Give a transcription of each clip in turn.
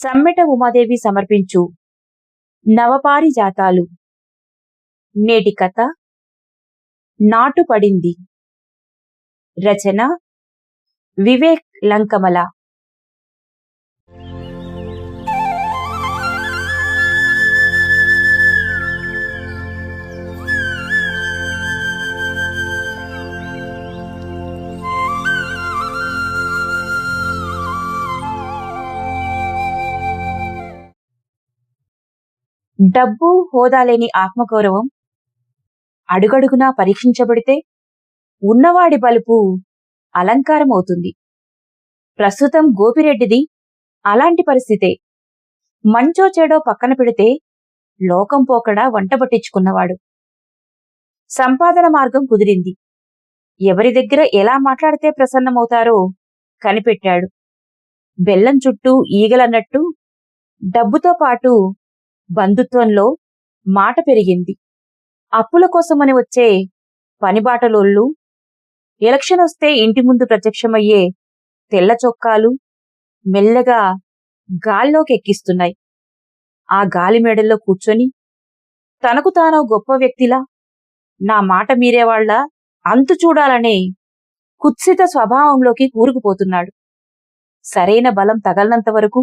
సమ్మెట ఉమాదేవి సమర్పించు. నవపారిజాతాలు. నేటి కథ. నాటుపడింది. రచన. వివేక్ లంకమల. డబ్బు హోదా లేని ఆత్మగౌరవం అడుగడుగునా పరీక్షించబడితే ఉన్నవాడి బలుపు అలంకారం అవుతుంది ప్రస్తుతం గోపిరెడ్డిది అలాంటి పరిస్థితే. మంచో చెడో పక్కన పెడితే లోకం పోకడా వంట పట్టించుకున్నవాడు. సంపాదన మార్గం కుదిరింది. ఎవరి దగ్గర ఎలా మాట్లాడితే ప్రసన్నమవుతారో కనిపెట్టాడు. బెల్లం చుట్టూ ఈగలన్నట్టు డబ్బుతో పాటు బంధుత్వంలో మాట పెరిగింది. అప్పుల కోసమని వచ్చే పనిబాటలోళ్ళు ఎలక్షన్ వస్తే ఇంటి ముందు ప్రత్యక్షమయ్యే తెల్ల చొక్కాలు మెల్లగా గాల్లోకి ఎక్కిస్తున్నాయి ఆ గాలి మేడల్లో కూర్చొని తనకు తానో గొప్ప వ్యక్తిలా నా మాట మీరేవాళ్ళ అంతు చూడాలనే కుత్సిత స్వభావంలోకి కూరుకుపోతున్నాడు సరైన బలం తగలనంత వరకు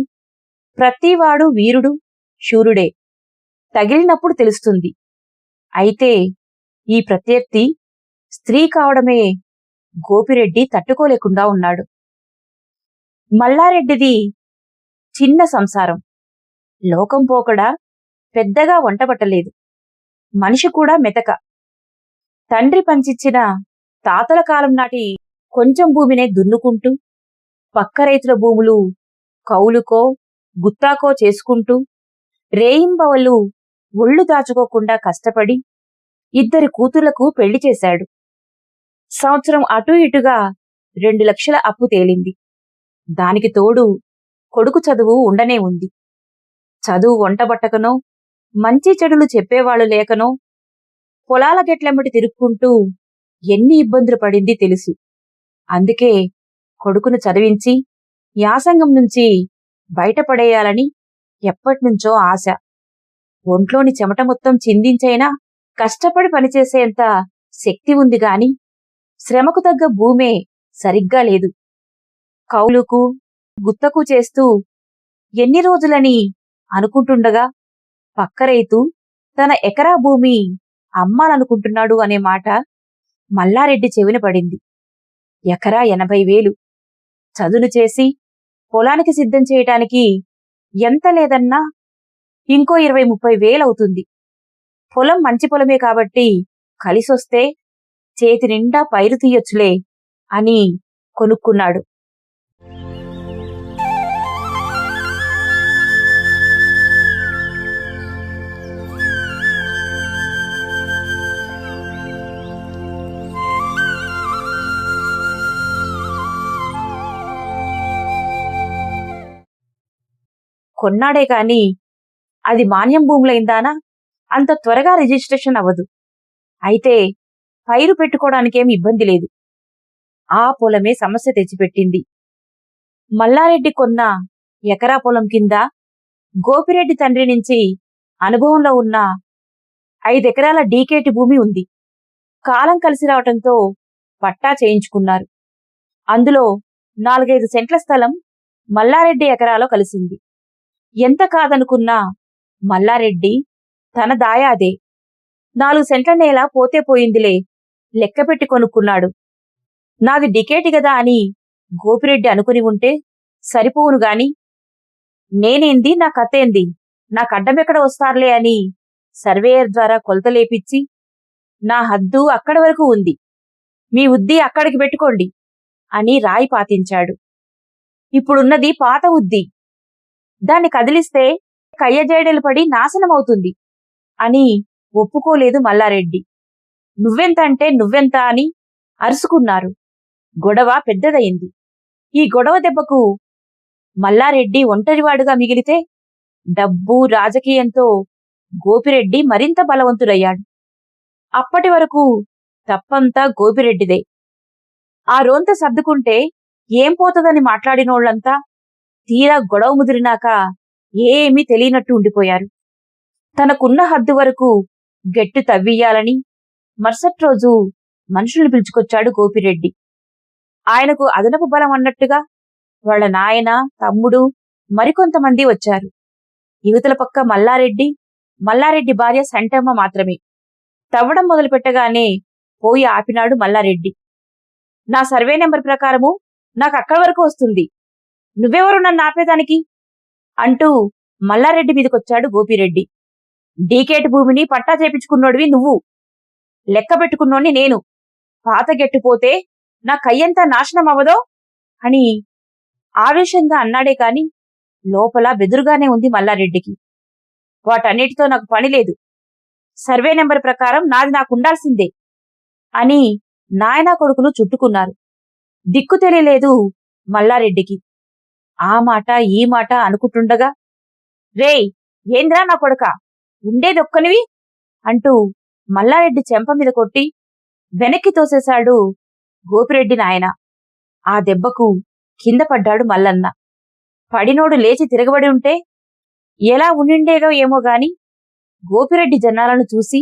ప్రతివాడు వీరుడు శూరుడే. తగిలినప్పుడు తెలుస్తుంది. అయితే ఈ ప్రత్యర్థి స్త్రీ కావడమే గోపిరెడ్డి తట్టుకోలేకుండా ఉన్నాడు. మల్లారెడ్డిది చిన్న సంసారం. లోకం పోకడా పెద్దగా వంటబట్టలేదు. మనిషి కూడా మెతక. తండ్రి పంచిచ్చిన తాతల కాలం నాటి కొంచెం భూమినే దున్నుకుంటూ పక్క రైతుల భూములు కౌలుకో గుత్తాకో చేసుకుంటూ రేయింబవలు ఒళ్ళు దాచుకోకుండా కష్టపడి ఇద్దరి కూతుళ్ళకు పెళ్ళి చేశాడు. సంవత్సరం అటూ ఇటుగా రెండు లక్షల అప్పు తేలింది. దానికి తోడు కొడుకు చదువు ఉండనే ఉంది. చదువు వంటబట్టకనో మంచి చెడులు చెప్పేవాళ్ళు లేకనో పొలాల గెట్లెమ్మటి తిరుక్కుంటూ ఎన్ని ఇబ్బందులు పడింది తెలుసు. అందుకే కొడుకును చదివించి యాసంగం నుంచి బయటపడేయాలని ఎప్పటినుంచో ఆశ. ఒంట్లోని చెమట మొత్తం చిందించైనా కష్టపడి పనిచేసేంత శక్తి ఉంది గాని శ్రమకు తగ్గ భూమే సరిగ్గా లేదు. కౌలుకు గుత్తకు చేస్తూ ఎన్ని రోజులని అనుకుంటుండగా పక్క రైతు తన ఎకరా భూమి అమ్మాలనుకుంటున్నాడు అనే మాట మల్లారెడ్డి చెవిన పడింది. ఎకరా ఎనభై వేలు. చదును చేసి పొలానికి సిద్ధం చేయటానికి ఎంత లేదన్నా ఇంకో ఇరవై ముప్పై వేలవుతుంది పొలం మంచి పొలమే కాబట్టి కలిసొస్తే చేతి నిండా పైరు తీయొచ్చులే అని కొనుక్కున్నాడు. కొన్నాడే కాని అది మాన్యం భూములైందానా అంత త్వరగా రిజిస్ట్రేషన్ అవ్వదు. అయితే పైరు పెట్టుకోవడానికేం ఇబ్బంది లేదు. ఆ పొలమే సమస్య తెచ్చిపెట్టింది. మల్లారెడ్డి కొన్న ఎకరా పొలం కింద గోపిరెడ్డి తండ్రి నుంచి అనుభవంలో ఉన్న ఐదెకరాల డీకేటి భూమి ఉంది. కాలం కలిసి రావటంతో పట్టా చేయించుకున్నారు. అందులో నాలుగైదు సెంట్ల స్థలం మల్లారెడ్డి ఎకరాలో కలిసింది. ఎంత కాదనుకున్నా? మల్లారెడ్డి తన దాయాదే నాలుగు సెంట్ల నేల పోతే పోయిందిలే లెక్కపెట్టి కొనుక్కున్నాడు. నాది డికేటి గదా అని గోపిరెడ్డి అనుకుని ఉంటే సరిపోవును గాని. నేనేంది? నా కథేంది? నా కడ్డమెక్కడ వస్తారులే అని సర్వేయర్ ద్వారా కొలతలేపిచ్చి నా హద్దు అక్కడి వరకు ఉంది. మీ ఉద్ది అక్కడికి పెట్టుకోండి అని రాయి పాతించాడు. ఇప్పుడున్నది పాత ఉద్ది. దాన్ని కదిలిస్తే కయ్యజేడెలు పడి నాశనమవుతుంది అని ఒప్పుకోలేదు మల్లారెడ్డి. నువ్వెంత అంటే నువ్వెంత అని అరుసుకున్నారు. గొడవ పెద్దదయింది. ఈ గొడవ దెబ్బకు మల్లారెడ్డి ఒంటరివాడుగా మిగిలితే డబ్బు రాజకీయంతో గోపిరెడ్డి మరింత బలవంతుడయ్యాడు. అప్పటి వరకు తప్పంతా గోపిరెడ్డిదే. ఆ రోంత సర్దుకుంటే ఏం పోతదని మాట్లాడినోళ్ళంతా తీరా గొడవ ముదిరినాక ఏమీ తెలియనట్టు ఉండిపోయారు. తనకున్న హద్దు వరకు గట్టు తవ్వియ్యాలని మరుసటి రోజు మనుషుల్ని పిలుచుకొచ్చాడు గోపిరెడ్డి. ఆయనకు అదనపు బలం అన్నట్టుగా వాళ్ళ నాయన తమ్ముడు మరికొంతమంది వచ్చారు. యువతల పక్క మల్లారెడ్డి మల్లారెడ్డి భార్య సంటమ్మ మాత్రమే. తవ్వడం మొదలుపెట్టగానే పోయి ఆపినాడు మల్లారెడ్డి. నా సర్వే నెంబర్ ప్రకారము నాకు అక్కడి వరకు వస్తుంది. నువ్వెవరు నన్ను ఆపేదానికి? అంటూ మల్లారెడ్డి మీదకొచ్చాడు గోపిరెడ్డి. డీకేట్ భూమిని పట్టా చేపించుకున్నోడివి నువ్వు. లెక్క పెట్టుకున్నోడిని నేను. పాతగెట్టుపోతే నా కయ్యంతా నాశనం అవ్వదో? అని ఆవేశంగా అన్నాడే కాని లోపల బెదురుగానే ఉంది మల్లారెడ్డికి. వాటన్నిటితో నాకు పని లేదు. సర్వే నెంబర్ ప్రకారం నాది నాకు ఉండాల్సిందే అని నాయనా కొడుకులు చుట్టుకున్నారు. దిక్కు తెలియలేదు మల్లారెడ్డికి. ఆ మాట ఈ మాట అనుకుంటుండగా రేయ్ ఏంద్రా నా కొడక? ఉండేదొక్కనివి? అంటూ మల్లారెడ్డి చెంప మీద కొట్టి వెనక్కి తోసేశాడు గోపిరెడ్డి నాయన. ఆ దెబ్బకు కింద పడ్డాడు మల్లన్న. పడినోడు లేచి తిరగబడి ఉంటే ఎలా ఉండిండేదో ఏమో గాని గోపిరెడ్డి జనాలను చూసి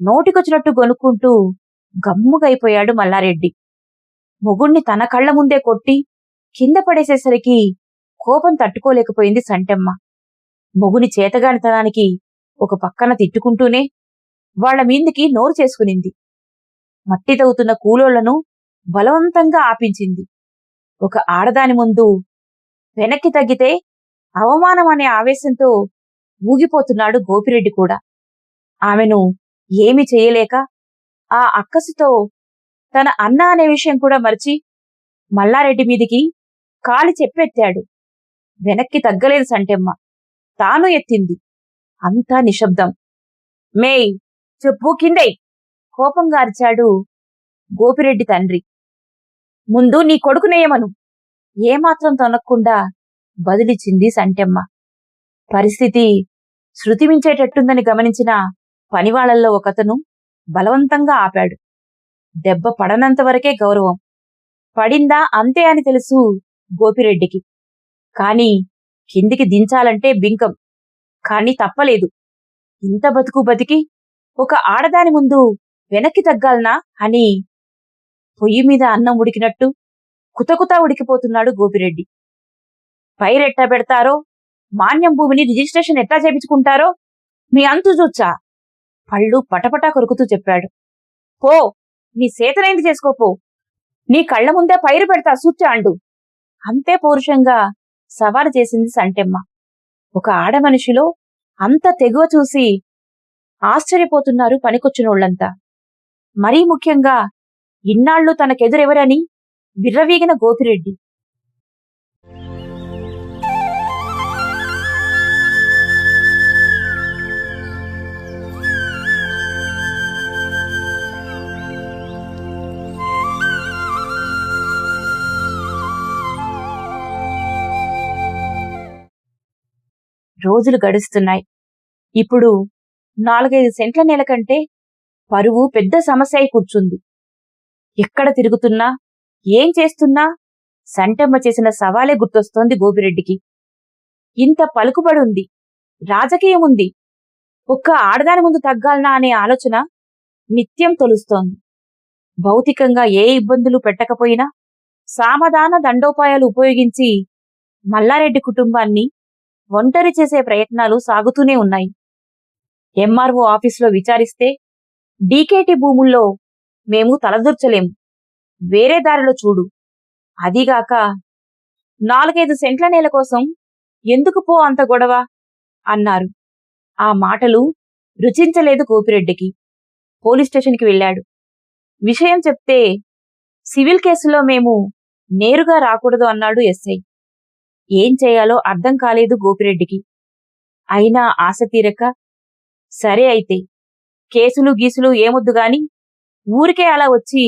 నోటికొచ్చినట్టు గొనుక్కుంటూ గమ్ముగైపోయాడు మల్లారెడ్డి. మొగుణ్ణి తన కళ్ళ ముందే కొట్టి కింద పడేసేసరికి కోపం తట్టుకోలేకపోయింది సంటమ్మ. మొగుని చేతగానితనానికి ఒక పక్కన తిట్టుకుంటూనే వాళ్ళ మీందికి నోరు చేసుకునింది. మట్టి తవ్వుతున్న కూలోళ్ళను బలవంతంగా ఆపించింది. ఒక ఆడదాని ముందు వెనక్కి తగ్గితే అవమానం అనే ఆవేశంతో ఊగిపోతున్నాడు గోపిరెడ్డి కూడా. ఆమెను ఏమి చేయలేక ఆ అక్కసుతో తన అన్న అనే విషయం కూడా మరిచి మల్లారెడ్డి మీదికి కాలి చెప్పెత్తాడు. వెనక్కి తగ్గలేదు సంటెమ్మ. తాను ఎత్తింది. అంతా నిశ్శబ్దం. మేయ్ చెప్పు కిందై కోపంగా అరిచాడు గోపిరెడ్డి తండ్రి. ముందు నీ కొడుకునేయమను ఏమాత్రం తొనక్కుండా బదిలిచ్చింది సంటెమ్మ. పరిస్థితి శృతిమించేటట్టుందని గమనించిన పనివాళ్ళలో ఒకతను బలవంతంగా ఆపాడు. దెబ్బ పడనంత వరకే గౌరవం. పడిందా అంతే అని తెలుసు గోపిరెడ్డికి. కాని కిందికి దించాలంటే బింకం. కాని తప్పలేదు. ఇంత బతుకు బతికి ఒక ఆడదాని ముందు వెనక్కి తగ్గాలనా అని పొయ్యి మీద అన్నం ఉడికినట్టు కుతకుతా ఉడికిపోతున్నాడు గోపిరెడ్డి. పైరెట్టా పెడతారో మాన్యం భూమిని రిజిస్ట్రేషన్ ఎట్లా చేపించుకుంటారో మీ అంతు చూచ్చా పళ్ళు పటపటా కొరుకుతూ చెప్పాడు. పో నీ సేతనైంది చేసుకోపో నీ కళ్ళ ముందే పైరు పెడతా సూచాండు అంతే పౌరుషంగా సవాలు చేసింది సంటెమ్మ. ఒక ఆడమనిషిలో అంత తెగువ చూసి ఆశ్చర్యపోతున్నారు పనికొచ్చినోళ్ళంతా మరీ ముఖ్యంగా ఇన్నాళ్ళు తనకెదురెవరని విర్రవీగిన గోపిరెడ్డి. రోజులు గడుస్తున్నాయి. ఇప్పుడు నాలుగైదు సెంట్ల నెల కంటే పరువు పెద్ద సమస్య అయి కూర్చుంది. ఎక్కడ తిరుగుతున్నా ఏం చేస్తున్నా సంటమ్మ చేసిన సవాలే గుర్తొస్తోంది గోపిరెడ్డికి. ఇంత పలుకుబడి ఉంది రాజకీయం ఉంది ఒక్క ఆడదాని ముందు తగ్గాలనా అనే ఆలోచన నిత్యం తొలుస్తోంది. భౌతికంగా ఏ ఇబ్బందులు పెట్టకపోయినా సామధాన దండోపాయాలు ఉపయోగించి మల్లారెడ్డి కుటుంబాన్ని ఒంటరి చేసే ప్రయత్నాలు సాగుతూనే ఉన్నాయి. ఎంఆర్ఓ ఆఫీసులో విచారిస్తే డీకేటీ భూముల్లో మేము తలదూర్చలేము. వేరే దారిలో చూడు. అదిగాక నాలుగైదు సెంట్ల నేల కోసం ఎందుకు పో అంత గొడవ? అన్నారు. ఆ మాటలు రుచించలేదు గోపిరెడ్డికి పోలీస్ స్టేషన్కి వెళ్ళాడు. విషయం చెప్తే సివిల్ కేసులో మేము నేరుగా రాకూడదు అన్నాడు ఎస్ఐ. ఏం చేయాలో అర్థం కాలేదు గోపిరెడ్డికి. అయినా ఆశ తీరక సరే అయితే కేసులు గీసులు ఏమొద్దు గాని ఊరికే అలా వచ్చి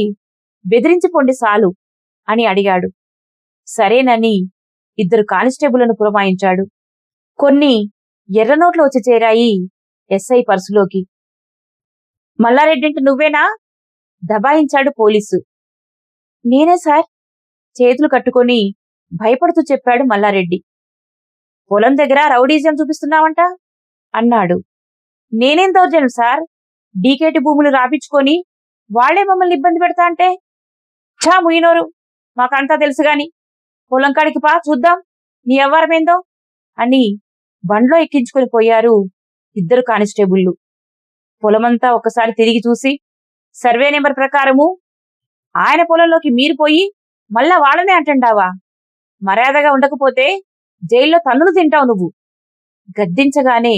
బెదిరించిపోండి సాలు అని అడిగాడు. సరేనని ఇద్దరు కానిస్టేబుళ్ళను పురమాయించాడు. కొన్ని ఎర్రనోట్లు వచ్చి చేరాయి ఎస్ఐ పర్సులోకి. మల్లారెడ్డింటి నువ్వేనా? దబాయించాడు పోలీసు. నేనే సార్. చేతులు కట్టుకొని భయపడుతూ చెప్పాడు మల్లారెడ్డి. పొలం దగ్గర రౌడీజం చూపిస్తున్నావంట? అన్నాడు. నేనేం దౌర్జన్యం సార్? డీకేటి భూములు రాపించుకొని వాళ్ళే మమ్మల్ని ఇబ్బంది పెడతా అంటే? ఛా ముయినోరు మాకంతా తెలుసు గాని. పొలం కాడికి పా చూద్దాం. నీ ఎవరమేందో అని బండ్లో ఎక్కించుకొని పోయారు ఇద్దరు కానిస్టేబుళ్ళు. పొలమంతా ఒకసారి తిరిగి చూసి సర్వే నెంబర్ ప్రకారము ఆయన పొలంలోకి మీరు పోయి మళ్ళా వాళ్ళనే అంటుండావా మర్యాదగా ఉండకపోతే జైల్లో తన్నును తింటావు నువ్వు. గద్దించగానే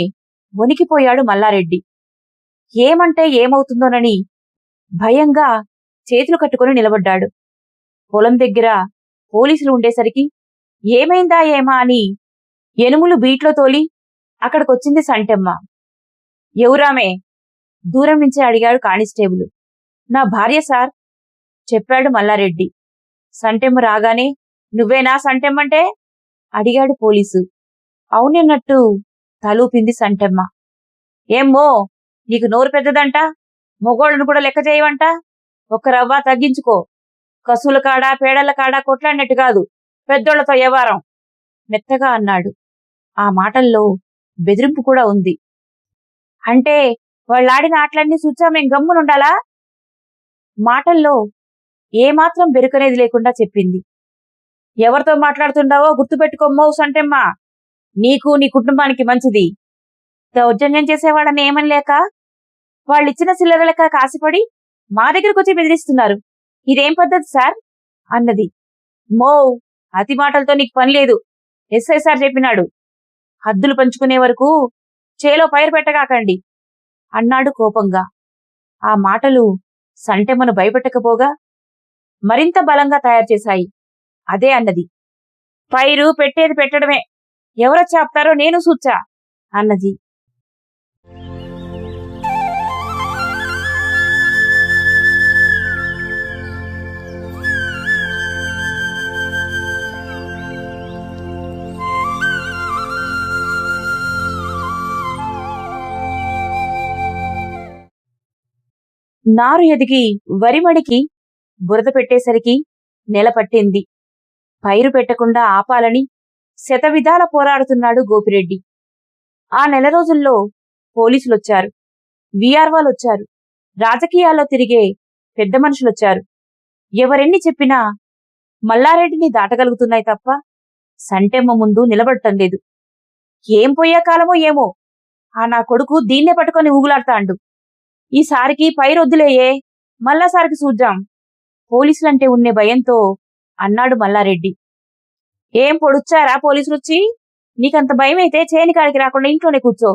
వణికిపోయాడు మల్లారెడ్డి. ఏమంటే ఏమవుతుందోనని భయంగా చేతులు కట్టుకుని నిలబడ్డాడు. పొలం దగ్గర పోలీసులు ఉండేసరికి ఏమైందా ఏమా అని ఎనుములు బీట్లో తోలి అక్కడికొచ్చింది సంటెమ్మ. ఎవరామే? దూరం నుంచే అడిగాడు కానిస్టేబుల్. నా భార్య సార్ చెప్పాడు మల్లారెడ్డి. సంటెమ్మ రాగానే నువ్వేనా సంటెమ్మంటే? అడిగాడు పోలీసు. అవునన్నట్టు తలూపింది సంటెమ్మ. ఏమ్మో నీకు నోరు పెద్దదంట? మొగోళ్ళను కూడా లెక్క చేయవంట? ఒక్క రవ్వ తగ్గించుకో. కసుల కాడ పేడల కాడ కొట్లాడినట్టు కాదు. పెద్దోళ్ళతో వ్యవహారం. మెత్తగా అన్నాడు. ఆ మాటల్లో బెదిరింపు కూడా ఉంది. అంటే వాళ్ళాడిన ఆటలన్నీ చూచా మేం గమ్మునుండాలా? మాటల్లో ఏమాత్రం బెరుకనేది లేకుండా చెప్పింది. ఎవరితో మాట్లాడుతుండావో గుర్తుపెట్టుకోమ్మో సంటెమ్మా నీకు నీ కుటుంబానికి మంచిది. దౌర్జన్యం చేసేవాళ్ళని ఏమని లేక వాళ్ళిచ్చిన చిల్లర లెక్క కాసిపడి మా దగ్గరకు వచ్చి బెదిరిస్తున్నారు. ఇదేం పద్ధతి సార్? అన్నది. మో అతి మాటలతో నీకు పని లేదు. ఎస్ఐ సార్ చెప్పినాడు. హద్దులు పంచుకునే వరకు చేలో పైరు పెట్టగాకండి. అన్నాడు కోపంగా. ఆ మాటలు సంటెమ్మను భయపెట్టకపోగా మరింత బలంగా తయారు చేశాయి. అదే అన్నది. పైరు పెట్టేది పెట్టడమే. ఎవరో చెప్తారో నేను సూచా అన్నది. నారు ఎదిగి వరిమడికి బురద పెట్టేసరికి నెల పట్టింది. పైరు పెట్టకుండా ఆపాలని శతవిధాల పోరాడుతున్నాడు గోపిరెడ్డి. ఆ నెల రోజుల్లో పోలీసులొచ్చారు. వచ్చారు రాజకీయాల్లో తిరిగే పెద్ద మనుషులొచ్చారు. ఎవరెన్ని చెప్పినా మల్లారెడ్డిని దాటగలుగుతున్నాయి తప్ప సంటెమ్మ ముందు నిలబడటం లేదు. ఏం పోయే కాలమో ఏమో ఆ నా కొడుకు దీన్నే పట్టుకొని ఊగులాడతాండు ఈసారికి పైరొద్దులేయే మల్లసారికి చూద్దాం పోలీసులంటే ఉన్నే భయంతో అన్నాడు మల్లారెడ్డి. ఏం పొడుచ్చారా పోలీసులొచ్చి? నీకంత భయమైతే చేని కాడికి రాకుండా ఇంట్లోనే కూర్చో.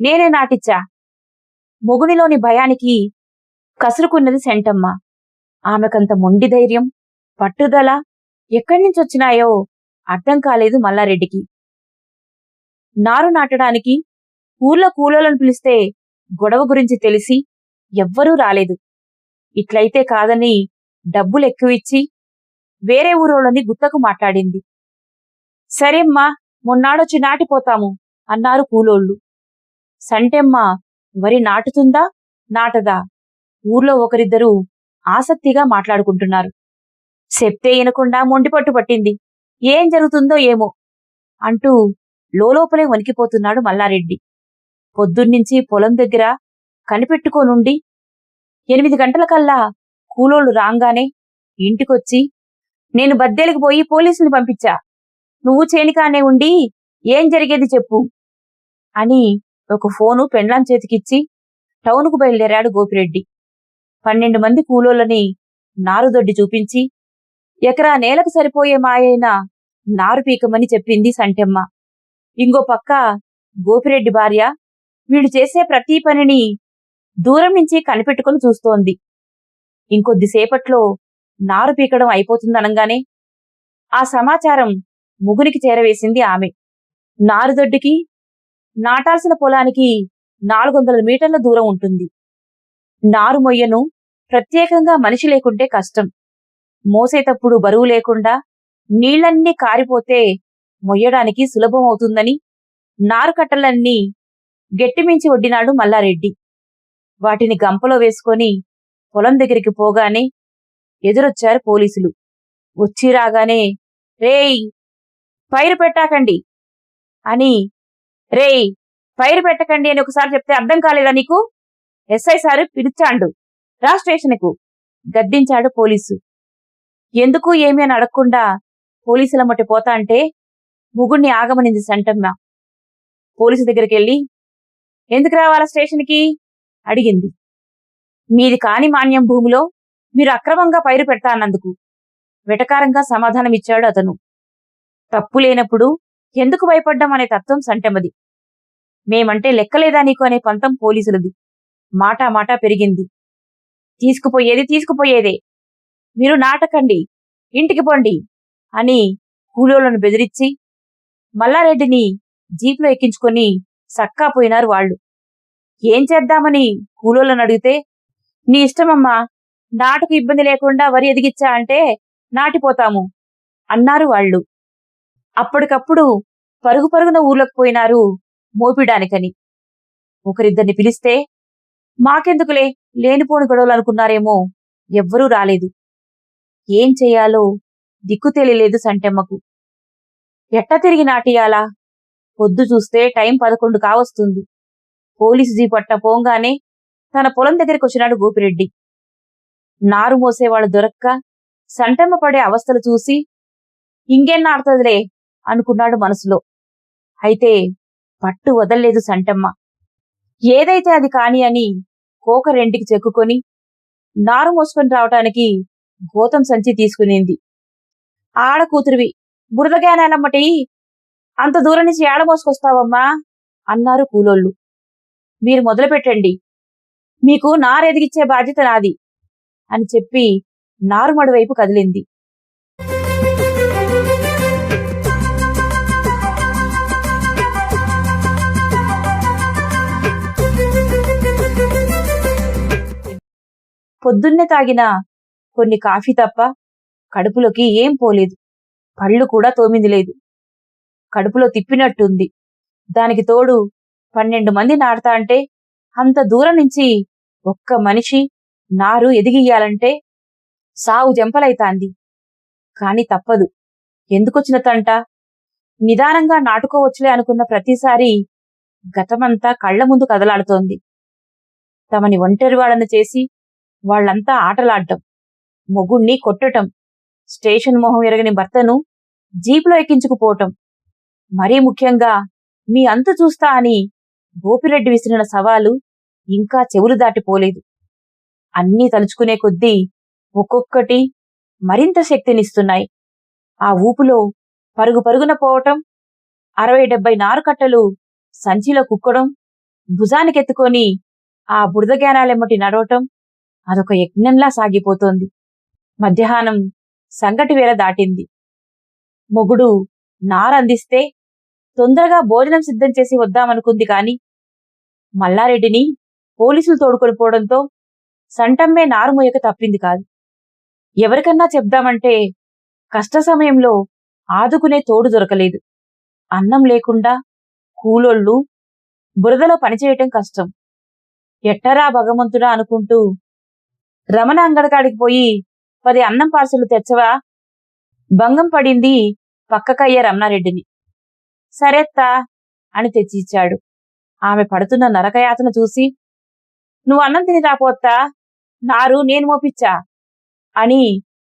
నేనే నాటిచ్చా. మొగునిలోని భయానికి కసురుకున్నది సెంటమ్మ. ఆమెకంత మొండి ధైర్యం పట్టుదల ఎక్కడి నుంచి వచ్చినాయో అర్థం కాలేదు మల్లారెడ్డికి. నారు నాటడానికి ఊర్లో కూలోలను పిలిస్తే గొడవ గురించి తెలిసి ఎవ్వరూ రాలేదు. ఇట్లయితే కాదని డబ్బులు ఎక్కువిచ్చి వేరే ఊరోళ్ళని గుత్తకు మాట్లాడింది. సరేమ్మా మొన్నాడొచ్చి నాటిపోతాము అన్నారు కూలోళ్ళు. సంటెమ్మా వరి నాటుతుందా నాటదా? ఊర్లో ఒకరిద్దరూ ఆసక్తిగా మాట్లాడుకుంటున్నారు. చెప్తే వినకుండా మొండిపట్టు పట్టింది. ఏం జరుగుతుందో ఏమో అంటూ లోలోపలే వణికిపోతున్నాడు మల్లారెడ్డి. పొద్దున్నుంచి పొలం దగ్గర కనిపెట్టుకోనుండి ఎనిమిది గంటలకల్లా కూలోళ్ళు రాంగానే ఇంటికొచ్చి నేను బద్దెలకు పోయి పోలీసుని పంపించా. నువ్వు చేనికానే ఉండి ఏం జరిగేది చెప్పు. అని ఒక ఫోను పెండ్లాం చేతికిచ్చి టౌన్కు బయలుదేరాడు గోపిరెడ్డి. పన్నెండు మంది కూలోళ్ళని నారుదొడ్డి చూపించి ఎకరా నేలకు సరిపోయే మాయైన నారు పీకమని చెప్పింది సంటెమ్మ. ఇంకో పక్క గోపిరెడ్డి భార్య వీడు చేసే ప్రతి పనిని దూరం నుంచి కనిపెట్టుకుని చూస్తోంది. ఇంకొద్దిసేపట్లో నారు పీకడం అయిపోతుందనంగానే ఆ సమాచారం ముగునికి చేరవేసింది ఆమె. నారుదొడ్డికి నాటాల్సిన పొలానికి నాలుగు వందల మీటర్ల దూరం ఉంటుంది. నారు మొయ్యను ప్రత్యేకంగా మనిషి లేకుంటే కష్టం. మోసేటప్పుడు బరువు లేకుండా నీళ్ళన్నీ కారిపోతే మొయ్యడానికి సులభం అవుతుందని నారు కట్టలన్నీ గట్టిమించి వడ్డినాడు మల్లారెడ్డి. వాటిని గంపలో వేసుకొని పొలం దగ్గరికి పోగానే ఎదురొచ్చారు పోలీసులు. వచ్చి రాగానే రేయ్ పైరు పెట్టాకండి అని రేయ్ ఫైర్ పెట్టకండి అని ఒకసారి చెప్తే అర్థం కాలేదా నీకు? ఎస్ఐ సారు పిలిచాండు. రా స్టేషన్కు గద్దించాడు పోలీసు. ఎందుకు ఏమీ అని అడగకుండా పోలీసుల మట్టి పోతా అంటే ముగుణ్ణి ఆగమనింది సంటమ్మ. పోలీసు దగ్గరికి వెళ్ళి ఎందుకు రావాలా స్టేషన్కి? అడిగింది. మీది కాని మాన్యం భూమిలో మీరు అక్రమంగా పైరు పెడతా అన్నందుకు వెటకారంగా సమాధానమిచ్చాడు అతను. తప్పు లేనప్పుడు ఎందుకు భయపడ్డం అనే తత్వం సంటెమది. మేమంటే లెక్కలేదా నీకు అనే పంతం పోలీసులది. మాటా మాటా పెరిగింది. తీసుకుపోయేది తీసుకుపోయేదే. మీరు నాటకండి ఇంటికి పోండి అని కూలోళ్ళను బెదిరించి మల్లారెడ్డిని జీప్లో ఎక్కించుకొని సక్కా పోయినారు వాళ్ళు. ఏం చేద్దామని కూలోళ్ళని అడిగితే నీ ఇష్టమమ్మా నాటుకు ఇబ్బంది లేకుండా వరి ఎదిగిచ్చా అంటే నాటిపోతాము అన్నారు వాళ్ళు. అప్పటికప్పుడు పరుగు పరుగున ఊర్లోకి పోయినారు మోపిడానికని. ఒకరిద్దరిని పిలిస్తే మాకెందుకులే లేనిపోని గొడవలు అనుకున్నారేమో ఎవ్వరూ రాలేదు. ఏం చెయ్యాలో దిక్కు తెలియలేదు సంటెమ్మకు. ఎట్ట తిరిగి నాటియాలా పొద్దు చూస్తే టైం పదకొండు కావస్తుంది. పోలీసు జీపట్ట పోంగానే తన పొలం దగ్గరికి వచ్చినాడు గోపిరెడ్డి. నారు మోసేవాళ్ళు దొరక్క సంటమ్మ పడే అవస్థలు చూసి ఇంకేం నాడుతుందిలే అనుకున్నాడు మనసులో. అయితే పట్టు వదల్లేదు సంటమ్మ. ఏదైతే అది కాని అని కోక రెంటికి చెక్కుకొని నారు మోసుకొని రావటానికి గోతం సంచి తీసుకునింది. ఆడ కూతురివి బురద అంత దూరం నుంచి ఏడ మోసుకొస్తావమ్మా? అన్నారు కూలోళ్ళు. మీరు మొదలుపెట్టండి. మీకు నారెదిగిచ్చే బాధ్యత నాది. అని చెప్పి నారుమడి వైపు కదిలింది. పొద్దున్నే తాగిన కొన్ని కాఫీ తప్ప కడుపులోకి ఏం పోలేదు. పళ్ళు కూడా తోమింది లేదు. కడుపులో తిప్పినట్టుంది. దానికి తోడు పన్నెండు మంది నాడతా అంటే అంత దూరం నుంచి ఒక్క మనిషి నారు ఎదిగియ్యాలంటే సావు జంపలైతాంది. కాని తప్పదు. ఎందుకొచ్చిన తంట నిదానంగా నాటుకోవచ్చులే అనుకున్న ప్రతిసారి గతమంతా కళ్ళ ముందు కదలాడుతోంది. తమని ఒంటరివాళ్ళను చేసి వాళ్ళంతా ఆటలాడ్డం మొగుణ్ణి కొట్టటం స్టేషన్ మొహం ఎరగని భర్తను జీపులో ఎక్కించుకుపోవటం. మరీ ముఖ్యంగా మీ అంతు చూస్తా అని గోపిరెడ్డి విసిరిన సవాలు ఇంకా చెవులు దాటిపోలేదు. అన్నీ తలుచుకునే కొద్దీ ఒక్కొక్కటి మరింత శక్తినిస్తున్నాయి. ఆ ఊపులో పరుగు పరుగున పోవటం అరవై డెబ్బై నారుకట్టలు సంచిలో కుక్కడం భుజానికెత్తుకొని ఆ బురద జ్ఞానాలెమ్మటి నడవటం అదొక యజ్ఞంలా సాగిపోతోంది. మధ్యాహ్నం సంగటి వేళ దాటింది. మొగుడు నారందిస్తే తొందరగా భోజనం సిద్ధం చేసి వద్దామనుకుంది కాని మల్లారెడ్డిని పోలీసులు తోడుకొని పోవడంతో సంటమ్మే నారుమొయ్యక తప్పింది కాదు. ఎవరికన్నా చెప్దామంటే కష్ట సమయంలో ఆదుకునే తోడు దొరకలేదు. అన్నం లేకుండా కూలోళ్ళు బురదలో పనిచేయటం కష్టం. ఎట్టరా భగవంతుడా అనుకుంటూ రమణ అంగడకాడికి పోయి పది అన్నం పార్సలు తెచ్చవా? భంగం పడింది పక్కకయ్య రమణారెడ్డిని. సరేత్తా అని తెచ్చిచ్చాడు. ఆమె పడుతున్న నరకయాతన చూసి నువ్వు అన్నం తిని రాపోత్తా నారు నేను మోపిచ్చా? అని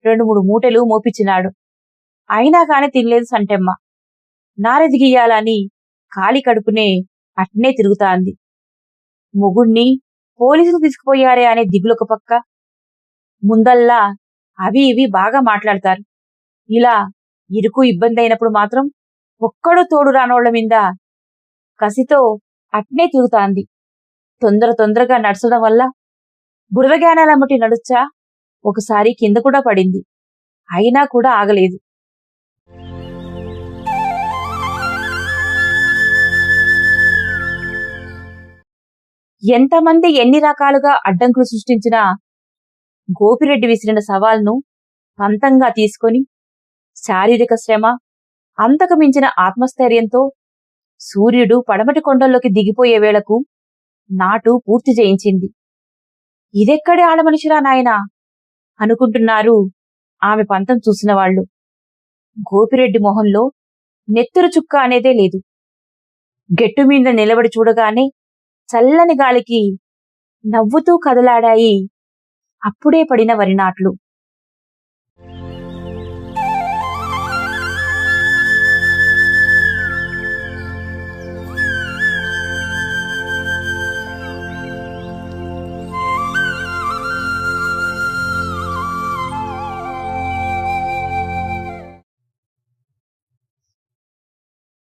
రెండు మూడు మూటలు మోపిచ్చినాడు. అయినా కాని తినలేదు సంటెమ్మ. నారెదిగియ్యాలని ఖాళీ కడుపునే అట్నే తిరుగుతాంది. మొగుణ్ణి పోలీసులు తీసుకుపోయారే అనే దిగులొక పక్క ముందల్లా అవి ఇవి బాగా మాట్లాడతారు. ఇలా ఇరుకు ఇబ్బంది అయినప్పుడు మాత్రం ఒక్కడో తోడు రానోళ్ళ మీద కసితో అట్నే తిరుగుతాంది. తొందర తొందరగా నడచడం వల్ల బురద జ్ఞానాలమ్మటి నడుచా? ఒకసారి కింద కూడా పడింది. అయినా కూడా ఆగలేదు. ఎంతమంది ఎన్ని రకాలుగా అడ్డంకులు సృష్టించినా గోపిరెడ్డి విసిరిన సవాల్ను పంతంగా తీసుకొని శారీరక శ్రమ అంతకు మించిన ఆత్మస్థైర్యంతో సూర్యుడు పడమటి కొండల్లోకి దిగిపోయే వేళకు నాటు పూర్తి చేయించింది. ఇదెక్కడే ఆడమనిషిరా నాయనా? అనుకుంటున్నారు ఆమె పంతం చూసిన వాళ్ళు. గోపిరెడ్డి మొహంలో నెత్తురు చుక్క అనేదే లేదు. గెట్టు మీద నిలబడి చూడగానే చల్లని గాలికి నవ్వుతూ కదలాడాయి. అప్పుడే పడిన వరి నాట్లు.